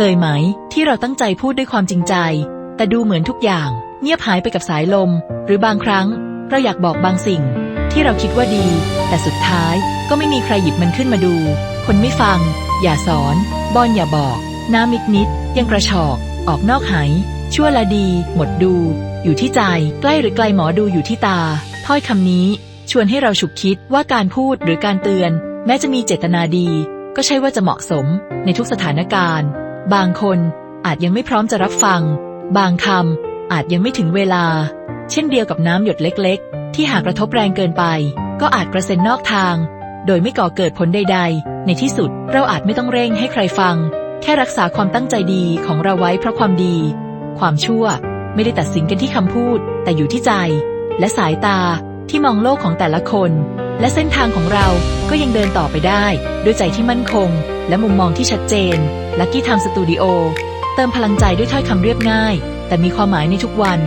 เคยไหม ที่เราตั้งใจพูดด้วยความจริงใจ แต่ดูเหมือนทุกอย่าง เงียบหายไปกับสายลม หรือบางครั้ง เราอยากบอกบางสิ่ง ที่เราคิดว่าดี แต่สุดท้ายก็ไม่มีใครหยิบมันขึ้นมาดู คนไม่ฟัง อย่าสอนบอนอย่าบอก น้ำมิดนิด ยังกระชอก ออกนอกหายชั่วละดี หมดดู อยู่ที่ใจ ใกล้หรือไกลหมอดูอยู่ที่ตา ถ้อยคำนี้ ชวนให้เราฉุกคิดว่าการพูดหรือการเตือน แม้จะมีเจตนาดี ก็ใช่ว่าจะเหมาะสมในทุกสถานการณ์ บางคนอาจยังไม่พร้อมจะรับฟัง บางคำอาจยังไม่ถึงเวลา เช่นเดียวกับน้ำหยดเล็กๆ ที่หากกระทบแรงเกินไป ก็อาจกระเซ็นนอกทาง โดยไม่ก่อเกิดผลใด ๆ ในที่สุดเราอาจไม่ต้องเร่งให้ใครฟัง แค่รักษาความตั้งใจดีของเราไว้เพราะความดี ความชั่วไม่ได้ตัดสินกันที่คำพูด แต่อยู่ที่ใจ และสายตาที่มองโลกของแต่ละคน และเส้นทางของเราก็ยังเดินต่อไปได้ ด้วยใจที่มั่นคง และมุมมองที่ชัดเจน ลักกี้ทำสตูดิโอ เติมพลังใจด้วยถ้อยคำเรียบง่าย แต่มีความหมายในทุกวัน